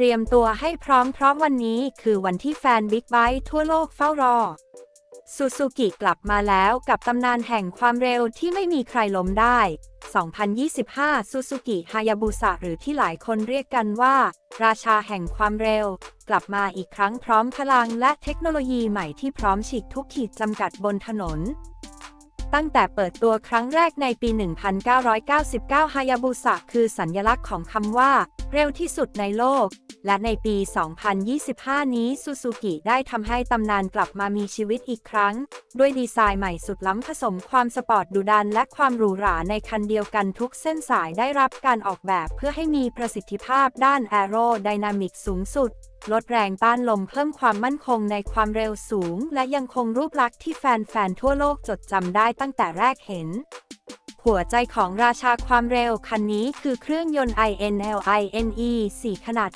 เตรียมตัวให้พร้อมเพราะวันนี้คือวันที่แฟนบิ๊กไบค์ทั่วโลกเฝ้ารอซูซูกิกลับมาแล้วกับตำนานแห่งความเร็วที่ไม่มีใครล้มได้ 2025 ซูซูกิฮายาบุสะหรือที่หลายคนเรียกกันว่า ราชาแห่งความเร็ว กลับมาอีกครั้งพร้อมพลังและเทคโนโลยีใหม่ที่พร้อมฉีกทุกขีดจำกัดบนถนน ตั้งแต่เปิดตัวครั้งแรกในปี 1999 ฮายาบุสะคือสัญลักษณ์ของคำว่า เร็วที่สุดในโลก และในปี 2025 นี้ซูซูกิได้ทำให้ตำนานกลับมามีชีวิตอีกครั้ง ด้วยดีไซน์ใหม่สุดล้ำผสมความสปอร์ตดุดัน และความหรูหราในคันเดียวกันทุกเส้นสายได้รับการออกแบบเพื่อให้มีประสิทธิภาพด้านแอโรไดนามิกสูงสุด ลดแรงต้านลมเพิ่มความมั่นคงในความเร็วสูง และยังคงรูปลักษณ์ที่แฟนๆทั่วโลกจดจำได้ตั้งแต่แรกเห็น หัวใจของราชาความเร็วคันนี้คือเครื่องยนต์ INL INE 4 ขนาด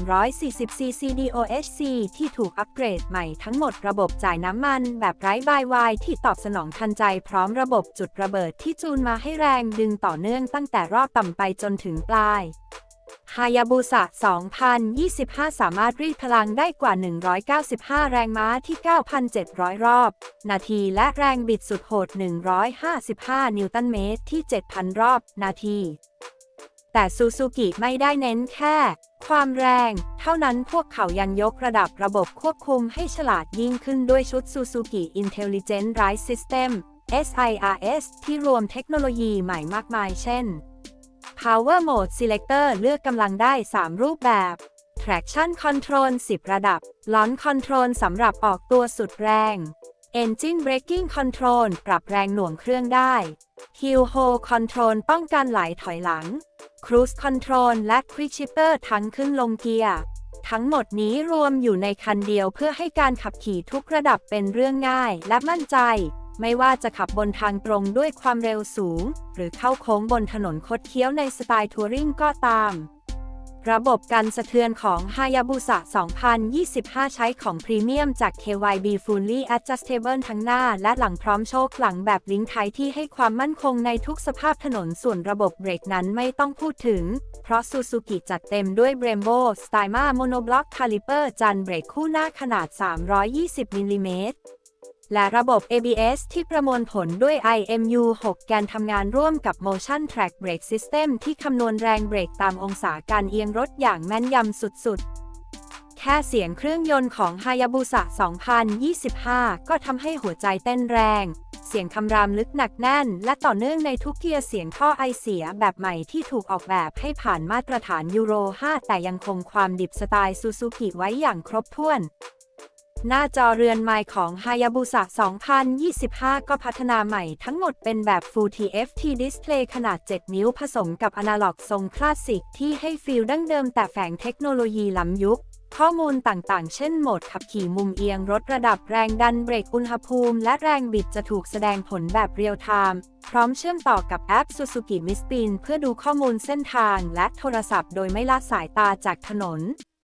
1,340 cc DOHC ที่ถูกอัปเกรดใหม่ทั้งหมดระบบจ่ายน้ำมันแบบไร้บายวายที่ตอบสนองทันใจพร้อมระบบจุดระเบิดที่จูนมาให้แรงดึงต่อเนื่องตั้งแต่รอบต่ำไปจนถึงปลาย ฮายาบุสะ2025 สามารถรีดพลังได้กว่า 195 แรงม้าที่ 9,700 รอบ นาทีและแรงบิดสุดโหด 155 นิวตันเมตรที่ 7,000 รอบ นาที แต่ซูซูกิไม่ได้เน้นแค่ ความแรง เท่านั้นพวกเขายังยกระดับระบบควบคุมให้ฉลาดยิ่งขึ้นด้วยชุด Suzuki Intelligent Ride System SIRS ที่รวมเทคโนโลยีใหม่มากมายเช่น Power Mode Selector เลือกกำลังได้ 3 รูปแบบ Traction Control 10 ระดับ Launch Control สำหรับออกตัวสุดแรง Engine Braking Control ปรับแรงหน่วงเครื่องได้ Hill Hold Control ป้องกันไหลถอยหลัง Cruise Control และ Quick Shifter ทั้งขึ้นลงเกียร์ ทั้งหมดนี้รวมอยู่ในคันเดียวเพื่อให้การขับขี่ทุกระดับเป็นเรื่องง่ายและมั่นใจ ไม่ว่าจะขับบนทางตรงด้วยความเร็วสูง หรือเข้าโค้งบนถนนคดเคี้ยวในสไตล์ทัวริงก็ตาม ระบบกันสะเทือนของ Hayabusa 2025 ใช้ของพรีเมียมจาก KYB Fully Adjustable ทั้งหน้าและหลังพร้อมโชคหลังแบบลิงก์ไทยที่ให้ความมั่นคงในทุกสภาพถนนส่วนระบบเบรกนั้นไม่ต้องพูดถึง เพราะ Suzuki จัดเต็มด้วย Brembo Styma Monoblock Caliper จันเบรกคู่หน้าขนาด 320มิลลิเมตร และระบบ ABS ที่ประมวลผลด้วย IMU 6 แกนทำงานร่วมกับ Motion Track Brake System ที่คำนวณแรงเบรกตามองศาการเอียงรถอย่างแม่นยำสุดๆ แค่เสียงเครื่องยนต์ของ Hayabusa 2025 ก็ทำให้หัวใจเต้นแรง เสียงคำรามลึกหนักแน่น และต่อเนื่องในทุกเกียร์เสียงท่อไอเสียแบบใหม่ที่ถูกออกแบบให้ผ่านมาตรฐานยูโร 5 แต่ยังคงความดิบสไตล์ซูซูกิไว้อย่างครบถ้วน หน้าจอเรือนไมค์ของ Hayabusa 2025 ก็พัฒนาใหม่ทั้งหมดเป็นแบบ Full TFT Display ขนาด 7 นิ้วผสมกับอนาล็อกทรงคลาสสิกที่ให้ฟีลดั้งเดิมแต่แฝงเทคโนโลยีล้ำยุค ข้อมูลต่างๆ เช่นโหมดขับขี่มุมเอียงรถระดับแรงดันเบรกอุณหภูมิ และแรงบิดจะถูกแสดงผลแบบเรียลไทม์พร้อมเชื่อมต่อกับแอป Suzuki m i s p i n เพื่อดูข้อมูลเส้นทางและโทรศัพท์โดยไม่ละสายตาจากถนน